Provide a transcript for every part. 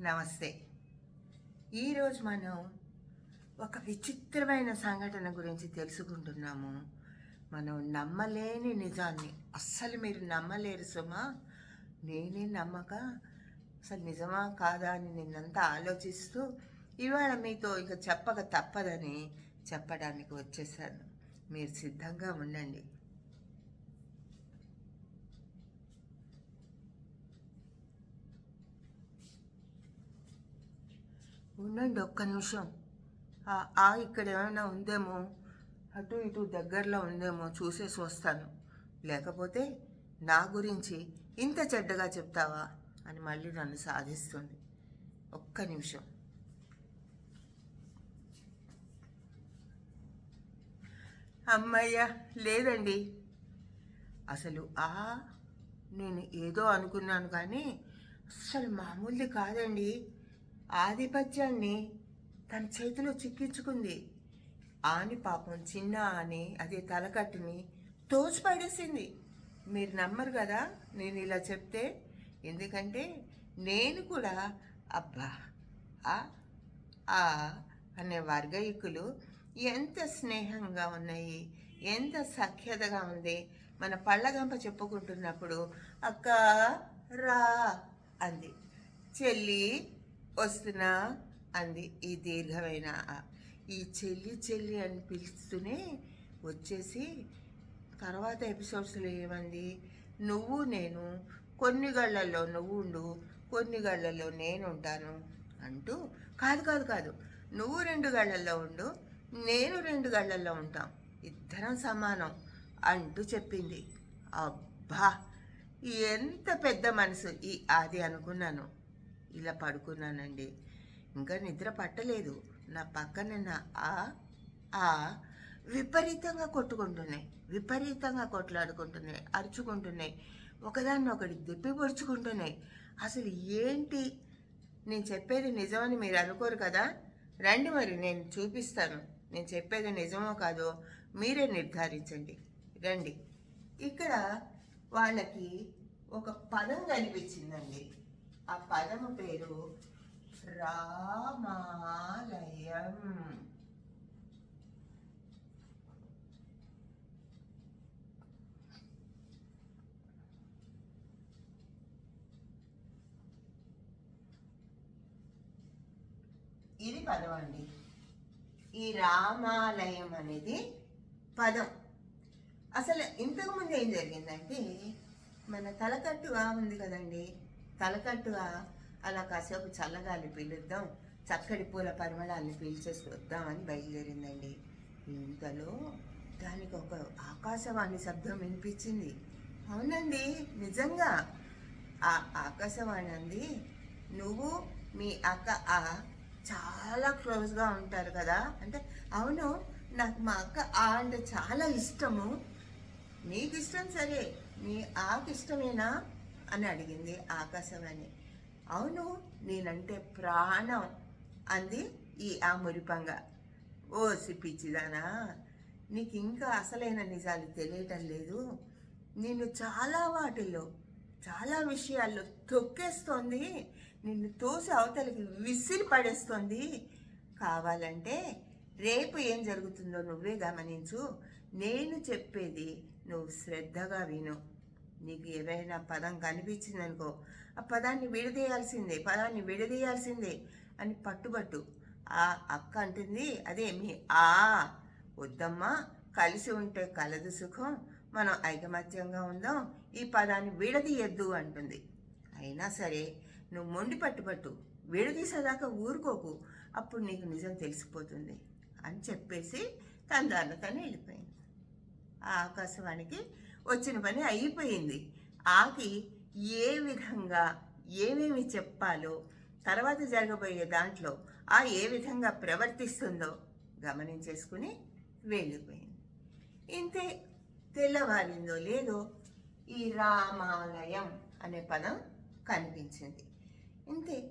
నమస్తే. ఈరోజు మనం ఒక విచిత్రమైన సంఘటన గురించి తెలుసుకుంటున్నాము. మనం నమ్మలేని నిజాన్ని. అస్సలు మీరు నమ్మలేరు సుమా. నేనే నమ్మక అసలు నిజమా కాదా అని నిన్నంతా ఆలోచిస్తూ ఇవాళ మీతో ఇక చెప్పక తప్పదని చెప్పడానికి వచ్చేసాను. మీరు సిద్ధంగా ఉండండి. ఉండండి ఒక్క నిమిషం. ఆ- ఇక్కడ ఏమైనా ఉందేమో అటు ఇటు దగ్గరలో ఉందేమో చూసేసి వస్తాను. లేకపోతే నా గురించి ఇంత చెడ్డగా చెప్తావా అని మళ్ళీ నన్ను సాధిస్తుంది. ఒక్క నిమిషం. అమ్మయ్య లేదండి. అసలు ఆ నేను ఏదో అనుకున్నాను కానీ అసలు మామూలుది కాదండి. ఆధిపత్యాన్ని తన చేతిలో చిక్కించుకుంది. ఆని పాపం చిన్న ఆని అది తలకట్టుని తోచి పడేసింది మీరు నమ్మరు కదా నేను ఇలా చెప్తే? ఎందుకంటే నేను కూడా అబ్బా ఆ ఆ అనే వర్గయికులు ఎంత స్నేహంగా ఉన్నాయి ఎంత సఖ్యతగా ఉంది మన పళ్ళగంప చెప్పుకుంటున్నప్పుడు అక్క రా అంది. చెల్లి వస్తున్నా అంది ఈ దీర్ఘమైన ఈ చెల్లి చెల్లి అని పిలుస్తూనే వచ్చేసి తర్వాత ఎపిసోడ్స్లో ఏమంది? నువ్వు నేను కొన్ని గళ్ళల్లో నువ్వు ఉండు కొన్ని గళ్ళల్లో నేను ఉంటాను అంటూ కాదు కాదు కాదు. నువ్వు రెండు గళ్ళల్లో ఉండు నేను రెండు గళ్ళల్లో ఉంటాం. ఇద్దరం సమానం అంటూ చెప్పింది. అబ్బా! ఎంత పెద్ద మనసు ఈ ఆది అనుకున్నాను. ఇలా పడుకున్నానండి. ఇంకా నిద్ర పట్టలేదు. నా పక్కన నా ఆ ఆ విపరీతంగా కొట్టుకుంటున్నాయి. విపరీతంగా కొట్లాడుకుంటున్నాయి. అరుచుకుంటున్నాయి. ఒకదాన్ని ఒకటి దిప్పి పొడుచుకుంటున్నాయి. అసలు ఏంటి? నేను చెప్పేది నిజమని మీరు అనుకోరు కదా? రండి మరి నేను చూపిస్తాను. నేను చెప్పేది నిజమో కాదో మీరే నిర్ధారించండి. రండి. ఇక్కడ వాళ్ళకి ఒక పదం కనిపించిందండి. ఆ పదము పేరు రామాలయం. ఇది పదం అండి. ఈ రామాలయం అనేది పదం. అసలు ఇంతకుముందు ఏం జరిగిందంటే మన తలకట్టుగా ఉంది కదండి. తలకట్టుగా అలా కాసేపు చల్లగాలి పీలుద్దాం. చక్కటి పూల పరిమళాన్ని పీల్చేసి వద్దామని బయలుదేరిందండి. ఇంతలో దానికి ఒక ఆకాశవాణి శబ్దం వినిపించింది. అవునండి నిజంగా. ఆ ఆకాశవాణి అంది నువ్వు మీ అక్క ఆ చాలా క్లోజ్గా ఉంటారు కదా? అంటే అవును నాకు మా అక్క ఆ అంటే చాలా ఇష్టము. నీకు ఇష్టం సరే నీ ఆకు ఇష్టమేనా అని అడిగింది ఆకాశవాణి. అవును నేనంటే ప్రాణం అంది ఈ ఆ మురిపంగా. ఓ సిప్పిచ్చిదానా నీకు ఇంకా అసలైన నిజాలు తెలియటం లేదు. నేను చాలా వాటిల్లో చాలా విషయాల్లో తొక్కేస్తోంది. నిన్ను తోసి అవతలికి విసిరి పడేస్తోంది. కావాలంటే రేపు ఏం జరుగుతుందో నువ్వే గమనించు. నేను చెప్పేది నువ్వు శ్రద్ధగా విను. నీకు ఏదైనా పదం కనిపించిందనుకో ఆ పదాన్ని విడదీయాల్సిందే పదాన్ని విడదీయాల్సిందే అని పట్టుబట్టు. ఆ అక్క అంటుంది అదే మీ ఆ వద్దమ్మా కలిసి ఉంటే కలదు సుఖం మనం ఐకమత్యంగా ఉందాం ఈ పదాన్ని విడదీయద్దు అంటుంది. అయినా సరే నువ్వు మొండి పట్టుబట్టు విడదీసేదాకా ఊరుకోకు అప్పుడు నీకు నిజం తెలిసిపోతుంది అని చెప్పేసి తన దారిలో తను వెళ్ళిపోయింది. ఆ ఆకాశవాణికి వచ్చిన పని అయిపోయింది. ఆకి ఏ విధంగా ఏమేమి చెప్పాలో తర్వాత జరగబోయే దాంట్లో ఆ ఏ విధంగా ప్రవర్తిస్తుందో గమనించేసుకుని వెళ్ళిపోయింది. ఇంతే తెల్లవారిందో లేదో ఈ రామాలయం అనే పదం కనిపించింది. ఇంతే.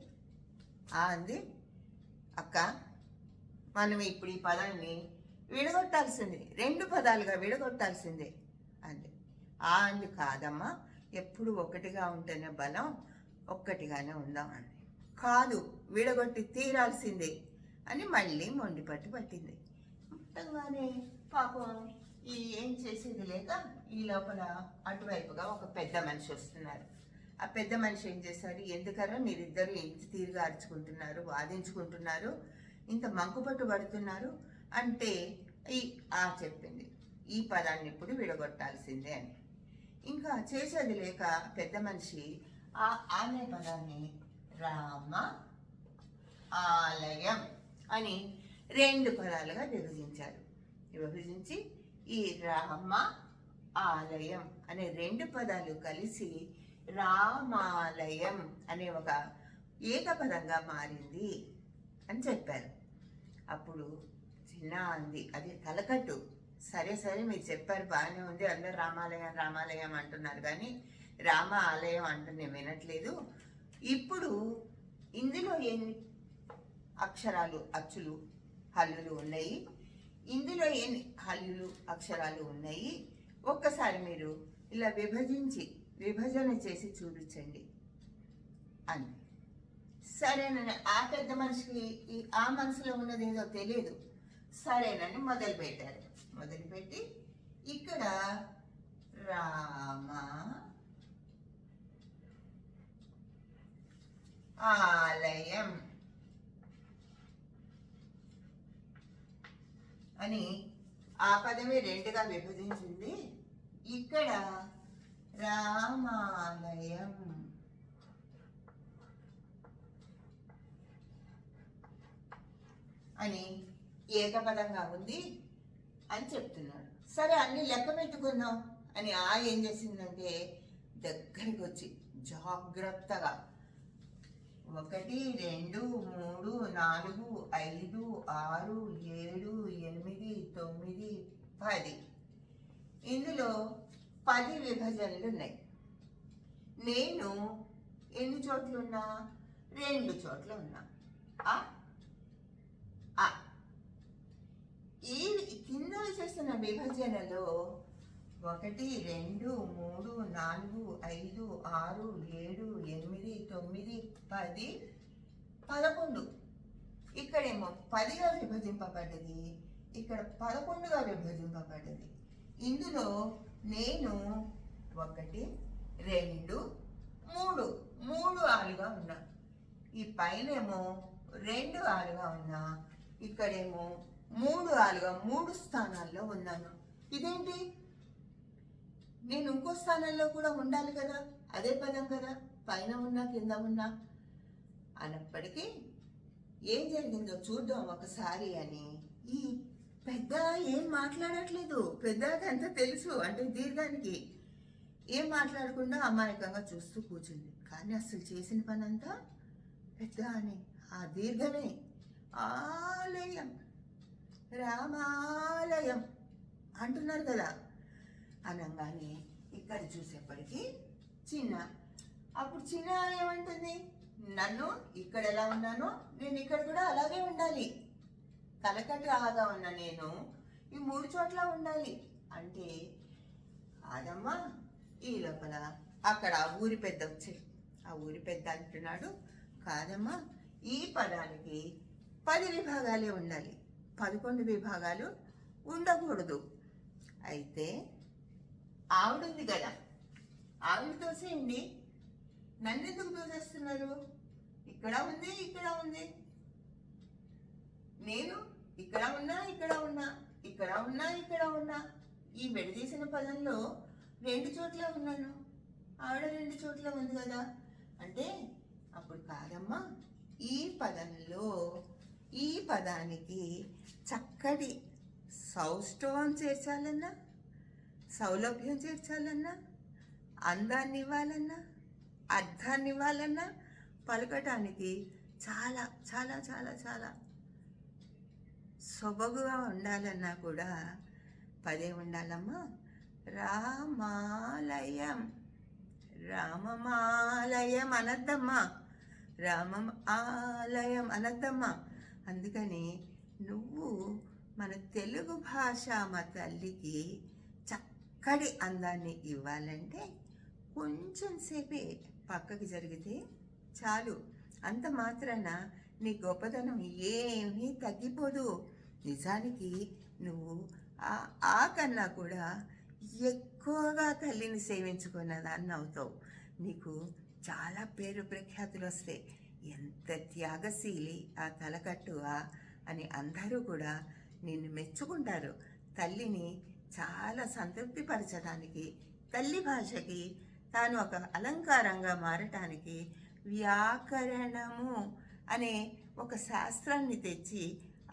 ఆ అంది అక్క మనం ఇప్పుడు ఈ పదాన్ని విడగొట్టాల్సింది. రెండు పదాలుగా విడగొట్టాల్సిందే. ఆ అంది కాదమ్మా ఎప్పుడు ఒకటిగా ఉంటేనే బలం ఒక్కటిగానే ఉందాం అంది కాదు విడగొట్టి తీరాల్సిందే అని మళ్ళీ మొండిపట్టు పట్టింది. మొత్తంగానే పాపం ఈ ఏం చేసేది లేక ఈ లోపల అటువైపుగా ఒక పెద్ద మనిషి వస్తున్నారు. ఆ పెద్ద మనిషి ఏం చేశారు? ఎందుకరా మీరిద్దరు ఇంటి తీరుగా అరుచుకుంటున్నారు వాదించుకుంటున్నారు ఇంత మంకుపట్టు పడుతున్నారు? అంటే ఈ ఆ చెప్పింది. ఈ పదాన్ని ఇప్పుడు విడగొట్టాల్సిందే అని. ఇంకా చేసేది లేక పెద్ద మనిషి ఆ ఆలయ పదాన్ని రామ ఆలయం అని రెండు పదాలుగా విభజించారు. విభజించి ఈ రామ ఆలయం అనే రెండు పదాలు కలిసి రామాలయం అనే ఒక ఏకపదంగా మారింది అని చెప్పారు. అప్పుడు చిన్న అంది అది తలకట్టు. సరే సరే మీరు చెప్పారు బాగానే ఉంది. అందరు రామాలయం రామాలయం అంటున్నారు కానీ రామ ఆలయం అంటూ నేను వినట్లేదు. ఇప్పుడు ఇందులో ఎన్ని అక్షరాలు అచ్చులు హల్లులు ఉన్నాయి? ఇందులో ఎన్ని హల్లులు అక్షరాలు ఉన్నాయి? ఒక్కసారి మీరు ఇలా విభజించి విభజన చేసి చూపించండి అని. సరేనని ఆ పెద్ద మనిషికి ఆ మనసులో ఉన్నది ఏదో తెలియదు. సరేనని మొదలుపెట్టారు. మొదలుపెట్టి ఇక్కడ రామ ఆలయం అని ఆ పదమే రెండుగా విభజించింది. ఇక్కడ రామాలయం. అని ఏకపదంగా ఉంది అని చెప్తున్నాడు. సరే అన్ని లెక్క పెట్టుకుందాం అని ఆ ఏం చేసిందంటే దగ్గరికి వచ్చి జాగ్రత్తగా ఒకటి రెండు మూడు నాలుగు ఐదు ఆరు ఏడు ఎనిమిది తొమ్మిది పది. ఇందులో పది విభజనలు ఉన్నాయి. నేను ఎన్ని చోట్ల ఉన్నా రెండు చోట్ల ఉన్నా ఆ ఆ. ఈ కింద చేస్తున్న విభజనలో ఒకటి రెండు మూడు నాలుగు ఐదు ఆరు ఏడు ఎనిమిది తొమ్మిది పది పదకొండు. ఇక్కడేమో పదిగా విభజింపబడ్డది. ఇక్కడ పదకొండుగా విభజింపబడ్డది. ఇందులో నేను ఒకటి రెండు మూడు. మూడు ఆలుగా ఉన్నా. ఈ పైనేమో రెండు ఆలుగా ఉన్నా. ఇక్కడేమో మూడు ఆలుగా మూడు స్థానాల్లో ఉన్నాను. ఇదేంటి? నేను ఇంకో స్థానంలో కూడా ఉండాలి కదా? అదే పదం కదా? పైన ఉన్నా కింద ఉన్నా. అన్నప్పటికీ ఏం జరిగిందో చూద్దాం ఒకసారి అని. ఈ పెద్ద ఏం మాట్లాడట్లేదు. పెద్దకి అంత తెలుసు? అంటే దీర్ఘానికి. ఏం మాట్లాడకుండా అమాయకంగా చూస్తూ కూర్చుంది. కానీ అసలు చేసిన పని అంతా పెద్ద అని ఆ దీర్ఘమే. ఆలయం. రామాలయం అంటున్నారు కదా. అనగానే ఇక్కడ చూసేప్పటికీ చిన్న. అప్పుడు చిన్న ఏమంటుంది? నన్ను ఇక్కడ ఎలా ఉన్నానో నేను ఇక్కడ కూడా అలాగే ఉండాలి. తలకట్టు ఆగా ఉన్న నేను ఈ మూడు చోట్ల ఉండాలి అంటే కాదమ్మా ఈ లోపల. అక్కడ ఆ ఊరి పెద్ద వచ్చి. ఆ ఊరి పెద్ద అంటున్నాడు. కాదమ్మా ఈ పదానికి పది విభాగాలే ఉండాలి. పదకొండు విభాగాలు ఉండకూడదు. అయితే ఆవిడుంది కదా. ఆవిడ తోసేయండి. నన్ను ఎందుకు తోసేస్తున్నారు? ఇక్కడ ఉంది ఇక్కడ ఉంది. నేను ఇక్కడ ఉన్నా ఇక్కడ ఉన్నా ఇక్కడ ఉన్నా ఇక్కడ ఉన్నా. ఈ విడదీసిన పదంలో రెండు చోట్ల ఉన్నాను. ఆవిడ రెండు చోట్ల ఉంది కదా. అంటే అప్పుడు కాదమ్మా ఈ పదంలో ఈ పదానికి చక్కటి సౌష్ఠవం చేర్చాలన్నా సౌలభ్యం చేర్చాలన్నా అందాన్ని ఇవ్వాలన్నా అర్థాన్ని ఇవ్వాలన్నా పలకటానికి చాలా చాలా చాలా చాలా సొబగుగా ఉండాలన్నా కూడా పదే ఉండాలమ్మా. రామాలయం. రామమాలయం అనద్దమ్మా. రామం ఆలయం అనద్దమ్మా. అందుకని నువ్వు మన తెలుగు భాష మా తల్లికి చక్కటి అందాన్ని ఇవ్వాలంటే కొంచెం సేపే పక్కకి జరిగితే చాలు. అంత మాత్రాన నీ గొప్పతనం ఏమీ తగ్గిపోదు. నిజానికి నువ్వు ఆ కన్నా కూడా ఎక్కువగా తల్లిని సేవించుకున్న దాన్ని అవుతావు నీకు చాలా పేరు ప్రఖ్యాతులు వస్తాయి. ఎంత త్యాగశీలి ఆ తలకట్టువా అని అందరూ కూడా నిన్ను మెచ్చుకుంటారు. తల్లిని చాలా సంతృప్తిపరచడానికి తల్లి భాషకి తాను ఒక అలంకారంగా మారటానికి వ్యాకరణము అనే ఒక శాస్త్రాన్ని తెచ్చి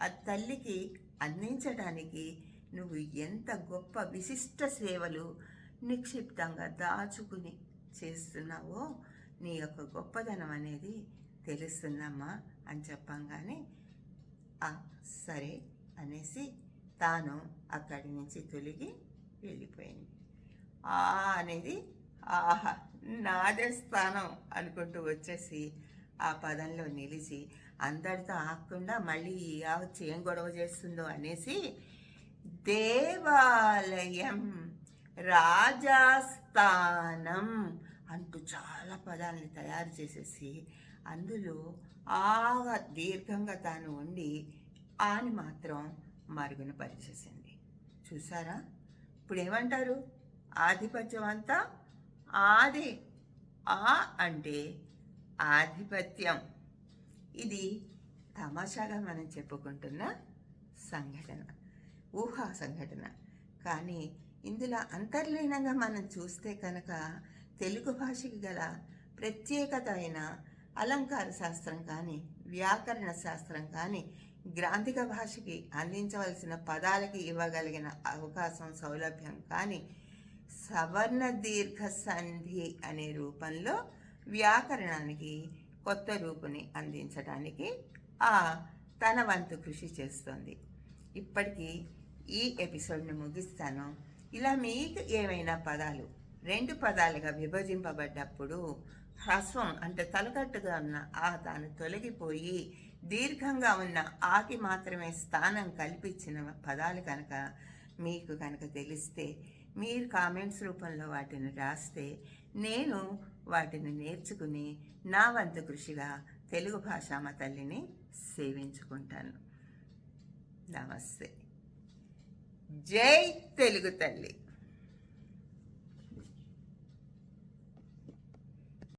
ఆ తల్లికి అందించడానికి నువ్వు ఎంత గొప్ప విశిష్ట సేవలు నిక్షిప్తంగా దాచుకుని చేస్తున్నావో నీ యొక్క గొప్పదనం అనేది తెలుస్తుందమ్మా అని చెప్పంగానే "ఆ, సరే అనేసి తాను అక్కడి నుంచి తొలిగి వెళ్ళిపోయింది. ఆ అనేది ఆహా నాదే స్థానం అనుకుంటూ వచ్చేసి ఆ పదంలో నిలిచి అందరితో ఆకుండా మళ్ళీ ఈ ఆ వచ్చి ఏం గొడవ చేస్తుందో అనేసి దేవాలయం రాజాస్థానం అంటూ చాలా పదాలని తయారు చేసేసి అందులో ఆగా దీర్ఘంగా తాను ఉండి ఆని మాత్రం మరుగున పరిచేసింది. చూసారా ఇప్పుడు ఏమంటారు ఆధిపత్యం అంతా ఆది. ఆ అంటే ఆధిపత్యం. ఇది తమాషాగా మనం చెప్పుకుంటున్న సంఘటన. ఊహా సంఘటన. కానీ ఇందులో అంతర్లీనంగా మనం చూస్తే కనుక తెలుగు భాషకి గల ప్రత్యేకత అయిన అలంకార శాస్త్రం కానీ వ్యాకరణ శాస్త్రం కానీ గ్రాంధిక భాషకి అందించవలసిన పదాలకి ఇవ్వగలిగిన అవకాశం సౌలభ్యం కానీ సవర్ణ దీర్ఘ సంధి అనే రూపంలో వ్యాకరణానికి కొత్త రూపుని అందించడానికి ఆ తన వంతు కృషి చేస్తుంది. ఇప్పటికీ ఈ ఎపిసోడ్ని ముగిస్తాను. ఇలా మీకు ఏమైనా పదాలు రెండు పదాలుగా విభజింపబడ్డప్పుడు హ్రస్వం అంటే తలకట్టుగా ఉన్న ఆ తాను తొలగిపోయి దీర్ఘంగా ఉన్న ఆకి మాత్రమే స్థానం కల్పించిన పదాలు కనుక మీకు కనుక తెలిస్తే మీరు కామెంట్స్ రూపంలో వాటిని రాస్తే నేను వాటిని నేర్చుకుని నా వంతు కృషిగా తెలుగు భాషామ తల్లిని సేవించుకుంటాను. నమస్తే. జై తెలుగు తల్లి.